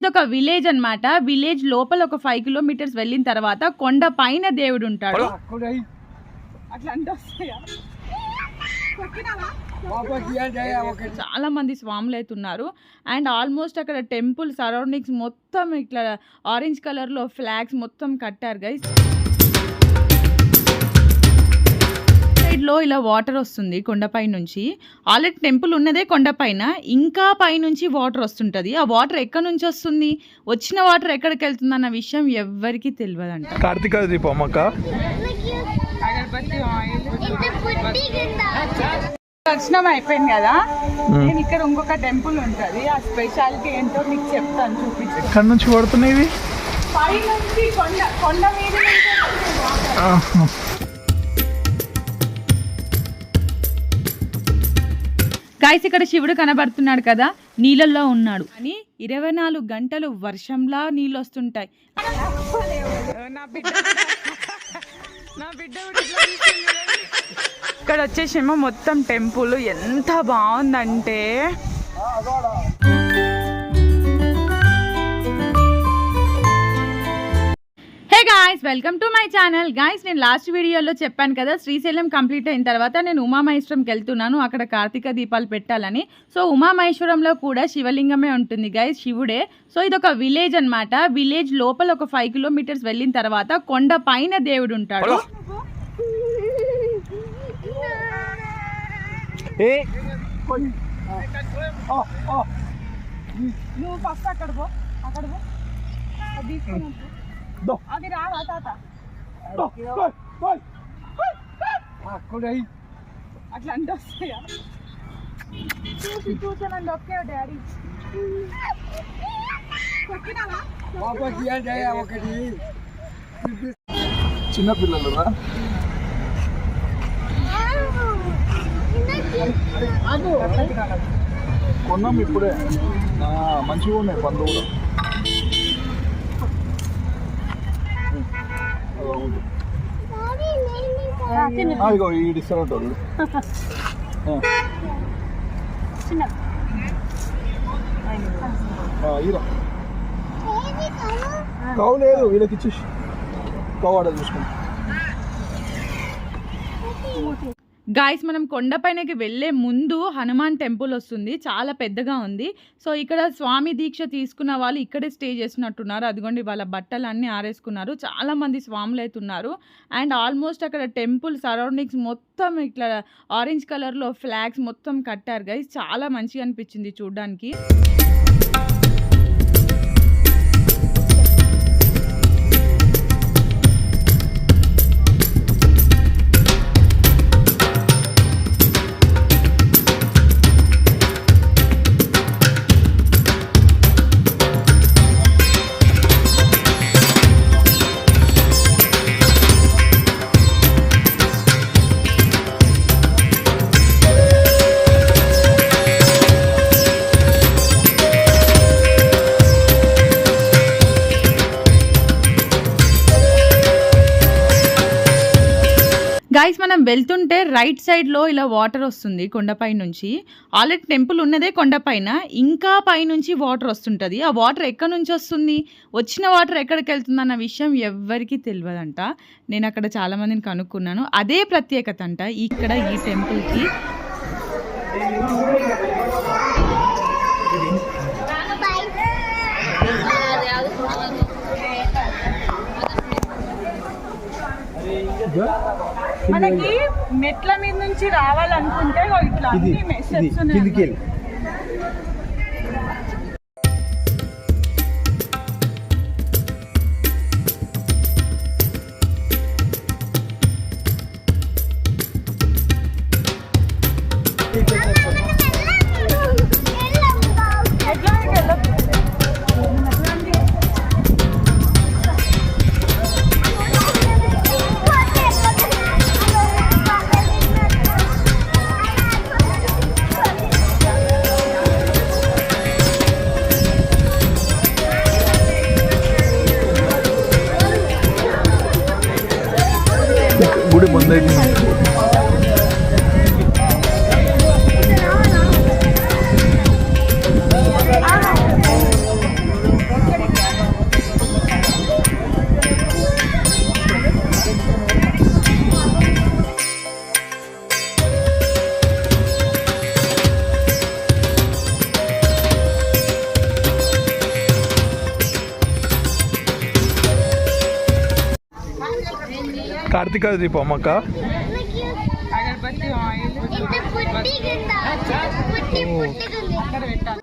ఇదొక విలేజ్ అన్నమాట. విలేజ్ లోపల ఒక ఫైవ్ కిలోమీటర్స్ వెళ్ళిన తర్వాత కొండ పైన దేవుడు ఉంటాడు. అక్కడై అట్లా అంటే వస్తాయా? వాపస్ ఇయ్యండి ఒకటి చాలా మంది స్వాములు అయితే ఉన్నారు అండ్ ఆల్మోస్ట్ అక్కడ టెంపుల్ సరౌండింగ్స్ మొత్తం ఇట్లా ఆరెంజ్ కలర్లో ఫ్లాగ్స్ మొత్తం కట్టారు గైస్ సైడ్లో ఇలా వాటర్ వస్తుంది కొండపై నుంచి. ఆల్రెడీ టెంపుల్ ఉన్నదే కొండపైన ఇంకా పైనుంచి వాటర్ వస్తుంటది. ఆ వాటర్ ఎక్కడి నుంచి వస్తుంది? వచ్చిన వాటర్ ఎక్కడికి వెళ్తుంది అన్న విషయం ఎవ్వరికీ తెలియదంట కార్తీక దీపం అక్క. దర్శనం అయిపోయింది కదా? నేను ఇక్కడ ఇంకొక టెంపుల్ ఉంటది. ఆ స్పెషాలిటీ ఏంటో మీకు చెప్తాను చూపించు. ఎక్కడి నుంచి పడుతున్నాయి ఇవి? పై నుంచి కొండ కొండ మీద గాయస్ ఇక్కడ శివుడు కనబడుతున్నాడు కదా నీళ్ళల్లో ఉన్నాడు. అని ఇరవై నాలుగు గంటలు వర్షంలా నీళ్ళు వస్తుంటాయి ఇక్కడ వచ్చేసేమో మొత్తం టెంపుల్. ఎంత బాగుందంటే. Guys welcome to my channel guys నేను లాస్ట్ వీడియోలో చెప్పాను కదా శ్రీశైలం కంప్లీట్ అయిన తర్వాత నేను ఉమామహేశ్వరంకి వెళ్తున్నాను. అక్కడ కార్తీక దీపాలు పెట్టాలని. సో ఉమామహేశ్వరంలో కూడా శివలింగమే ఉంటుంది గాయస్ శివుడే. సో ఇది ఒక విలేజ్ అన్నమాట. విలేజ్ లోపల ఒక ఫైవ్ కిలోమీటర్స్ వెళ్ళిన తర్వాత కొండ పైన దేవుడు ఉంటాడు. ఏ? నువ్వు ఫస్ట్ అక్కడ పో అక్కడ పో. అది రావా తాత? అక్కడై అట్లా అంటే వస్తాయా? చూసి చూసానండి ఓకే డాడీ. ఒకటి చిన్న పిల్లలు రా. కొన్నాం ఇప్పుడే. మంచిగా ఉన్నాయి పండ్లు ఇగో ఈ డిస్కౌంట్ ఇరా కావు లేదు వీళ్ళకి ఇచ్చేసి. కావు ఆడ చూసుకుంటా గాయస్ మనం కొండపైనకి వెళ్ళే ముందు హనుమాన్ టెంపుల్ వస్తుంది. చాలా పెద్దగా ఉంది. సో ఇక్కడ స్వామి దీక్ష తీసుకున్న వాళ్ళు ఇక్కడే స్టే చేసినట్టున్నారు అదిగోండి వాళ్ళ బట్టలు అన్నీ ఆరేసుకున్నారు. చాలా మంది స్వాములు అయితే ఉన్నారు. అండ్ ఆల్మోస్ట్ అక్కడ టెంపుల్ సరౌండింగ్స్ మొత్తం ఇట్లా ఆరెంజ్ కలర్లో ఫ్లాగ్స్ మొత్తం కట్టారు. గైస్ చాలా మంచిగా అనిపించింది చూడడానికి. గాయస్ మనం వెళ్తుంటే రైట్ సైడ్లో ఇలా వాటర్ వస్తుంది కొండపై నుంచి. ఆల్రెడీ టెంపుల్ ఉన్నదే కొండపైన. ఇంకా పైనుంచి వాటర్ వస్తుంటది. ఆ వాటర్ ఎక్కడి నుంచి వస్తుంది? వచ్చిన వాటర్ ఎక్కడికి వెళ్తుంది అన్న విషయం ఎవ్వరికీ తెలియదంట. నేను అక్కడ చాలా మందిని కనుక్కున్నాను. అదే ప్రత్యేకత అంట ఇక్కడ ఈ టెంపుల్కి. మనకి మెట్ల మీద నుంచి రావాలనుకుంటే ఇట్లా అన్ని ఉన్నాయి. కార్తీక దీపం అక్క. అగరబత్తి ఆయిల్. ఇంత పుట్టిగుందా? పుట్టి పుట్టిగుంది. అక్కడ పెట్టాలి.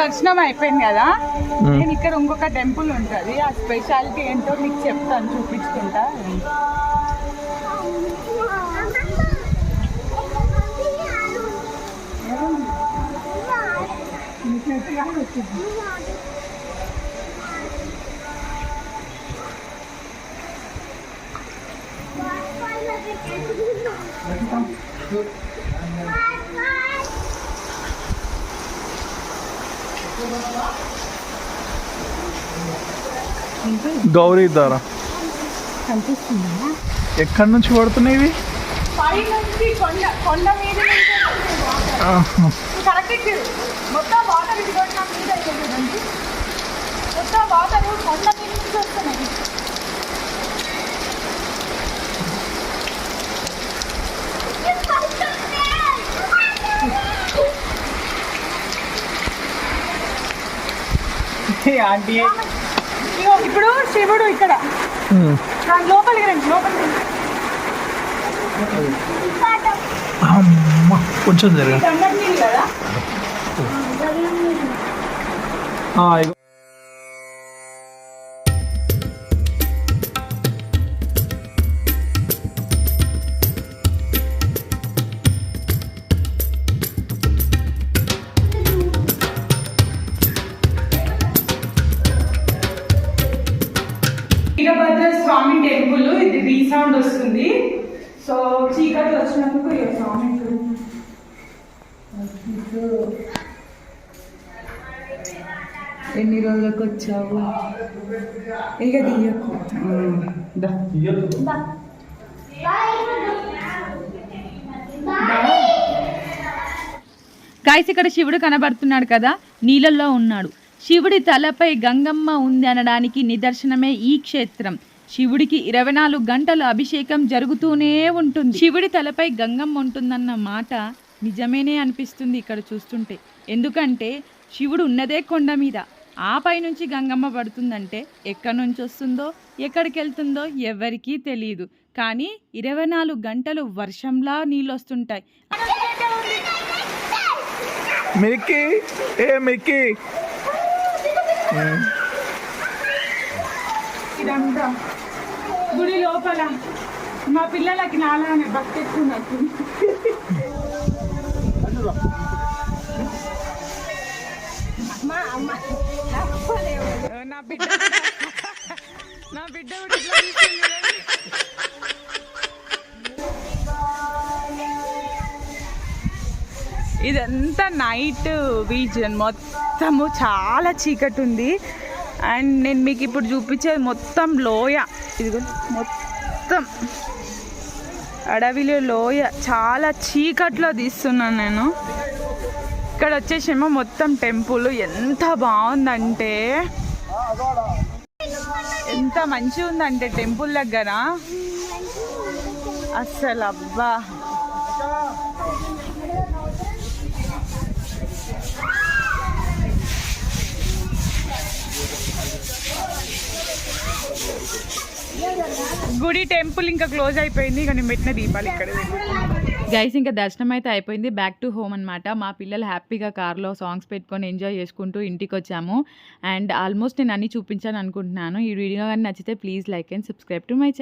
దర్శనం అయిపోయింది కదా? నేను ఇక్కడ ఇంకొక టెంపుల్ ఉంటుంది. ఆ స్పెషాలిటీ ఏంటో మీకు చెప్తాను చూపించుకుంటా. గౌరీ దారా ఎక్కడి నుంచి పడుతున్నాయి ఇవి? కొండ మీద మొత్తం వాటర్ కొండ మీద నుంచి వస్తున్నాయి. ఆంటీ. ఇగో ఇప్పుడు శివుడు ఇక్కడ. లోపలికి రండి లోపలికి అమ్మ కొంచెం జరగ వీరభద్ర స్వామి టెంపుల్ ఇది రీసౌండ్ వస్తుంది. సో చీకటి వచ్చినందుకు ఈ స్వామి ఎన్ని రోజులకు వచ్చావు? ఇక తీయకు. దా. గాయస్ ఇక్కడ శివుడు కనబడుతున్నాడు కదా నీళ్ళల్లో ఉన్నాడు. శివుడి తలపై గంగమ్మ ఉంది అనడానికి నిదర్శనమే ఈ క్షేత్రం. శివుడికి ఇరవై నాలుగు గంటలు అభిషేకం జరుగుతూనే ఉంటుంది. శివుడి తలపై గంగమ్మ ఉంటుందన్న మాట నిజమేనే అనిపిస్తుంది ఇక్కడ చూస్తుంటే. ఎందుకంటే శివుడు ఉన్నదే కొండ మీద. ఆ పై నుంచి గంగమ్మ పడుతుందంటే ఎక్కడి నుంచి వస్తుందో ఎక్కడికి వెళ్తుందో ఎవరికీ తెలియదు కానీ ఇరవై నాలుగు గంటలు వర్షంలా నీళ్ళు వస్తుంటాయి. మిక్కీ ఏ మిక్కీ ఇదంతా గుడి లోపల మా పిల్లలకి నాలానే భక్తి ఎక్కువ నా బిడ్డ నా బిడ్డ. ఇదంతా నైట్ విజన్ మొత్తము చాలా చీకటి ఉంది అండ్ నేను మీకు ఇప్పుడు చూపించేది మొత్తం లోయ. ఇదిగో మొత్తం అడవిలో లోయ. చాలా చీకట్లో తీస్తున్నాను నేను. ఇక్కడ వచ్చేసేమో మొత్తం టెంపుల్. ఎంత బాగుందంటే. ఎంత మంచిగా ఉందంటే టెంపుల్ దగ్గర. అస్సలు అబ్బా గుడి టెంపుల్ ఇంకా క్లోజ్ అయిపోయింది. ఇక నేను పెట్టిన దీపాలు ఇక్కడ గైస్ ఇంకా దర్శనం అయితే అయిపోయింది. బ్యాక్ టు హోమ్ అనమాట మా పిల్లలు హ్యాపీగా కార్లో సాంగ్స్ పెట్టుకొని ఎంజాయ్ చేసుకుంటూ ఇంటికి వచ్చాము. అండ్ ఆల్మోస్ట్ నేను అన్ని చూపించాను అనుకుంటున్నాను. ఈ వీడియో కానీ నచ్చితే please like and subscribe to my channel